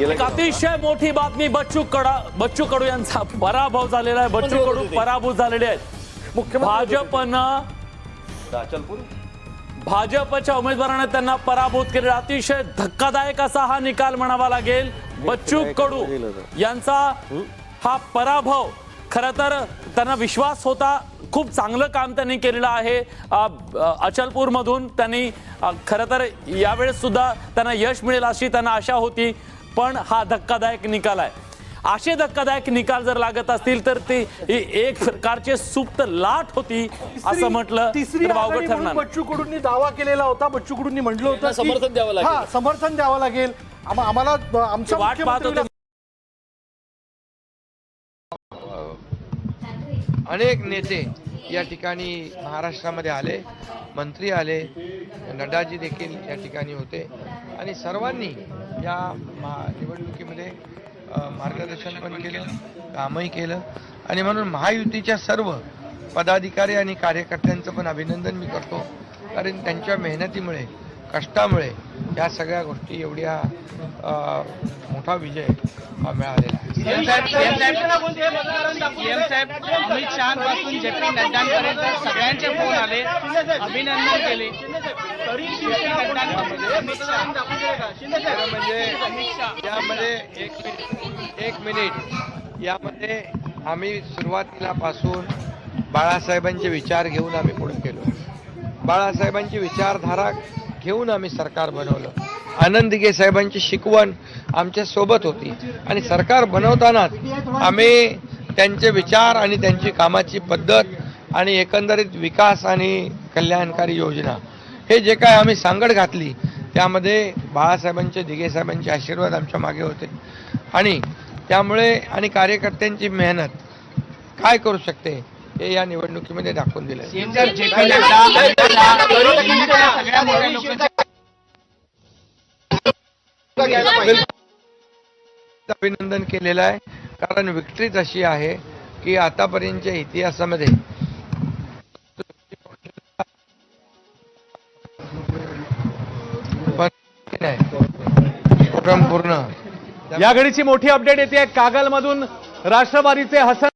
एक अतिशय मोठी बातमी बच्चू कडा बच्चू कडू यांचा पराभव झालेला आहे. बच्चू कडू पराभूत झालेले आहेत. भाजपनं भाजपच्या उमेदवाराने त्यांना पराभूत केलेला अतिशय धक्कादायक असा हा निकाल म्हणावा लागेल. बच्चू कडू यांचा हा? पराभव खर तर त्यांना विश्वास होता. खूप चांगलं काम त्यांनी केलेलं आहे. अचलपूर मधून त्यांनी खरं तर यावेळेस सुद्धा त्यांना यश मिळेल अशी त्यांना आशा होती. पण हा धक्कादायक निकाल आहे. असे धक्कादायक निकाल जर लागत असतील तर ते एक प्रकारचे सुप्त लाट होती असं म्हटलं वावगं ठरणार. बच्चू कडूंनी दावा केलेला होता. बच्चू कडूंनी म्हटलं होतं समर्थन द्यावं लागेल. हा समर्थन द्यावं लागेल. आम- आम्हाला आमच्या वाट पाहत होते. अनेक नेते या ठिकाणी महाराष्ट्रामध्ये आले मंत्री आले नड्डाजी देखील या ठिकाणी होते. आणि सर्वांनी या मा- निवडणुकीमध्ये मार्गदर्शन पण केलं कामही केलं. आणि म्हणून महायुतीच्या सर्व पदाधिकारी आणि कार्यकर्त्यांचं पण अभिनंदन मी करतो. कारण त्यांच्या मेहनतीमुळे कष्टामुळे या सगळ्या गोष्टी एवढ्या मोठा विजय मिळालेला आहे. सीएम साहेब अमित शहापासून जे पी नड्डांपर्यंत सगळ्यांचे फोन आले अभिनंदन केले. म्हणजे यामध्ये एक मिनिट एक मिनिट. यामध्ये आम्ही सुरुवातीला पासून बाळासाहेबांचे विचार घेऊन आम्ही पुढे गेलो. बाळासाहेबांची विचारधारा घेऊन आम्ही सरकार बनवलं. आनंद साहेबांची शिकवण आमच्यासोबत होती. आणि सरकार बनवतानाच आम्ही त्यांचे विचार आणि त्यांची कामाची पद्धत आणि एकंदरीत विकास आणि कल्याणकारी योजना. हे जे काय आम्ही सांगड घातली त्यामध्ये बाळासाहेबांचे दिघे साहेबांचे आशीर्वाद आमच्या मागे होते. आणि त्यामुळे आणि कार्यकर्त्यांची मेहनत काय करू शकते हे या निवडणुकीमध्ये दाखवून दिलं. अभिनंदन केलेलं आहे. कारण विक्ट्रीच अशी आहे की आतापर्यंतच्या इतिहासामध्ये पूर्ण. या घडीची मोठी अपडेट येते. कागलमधून राष्ट्रवादीचे हसन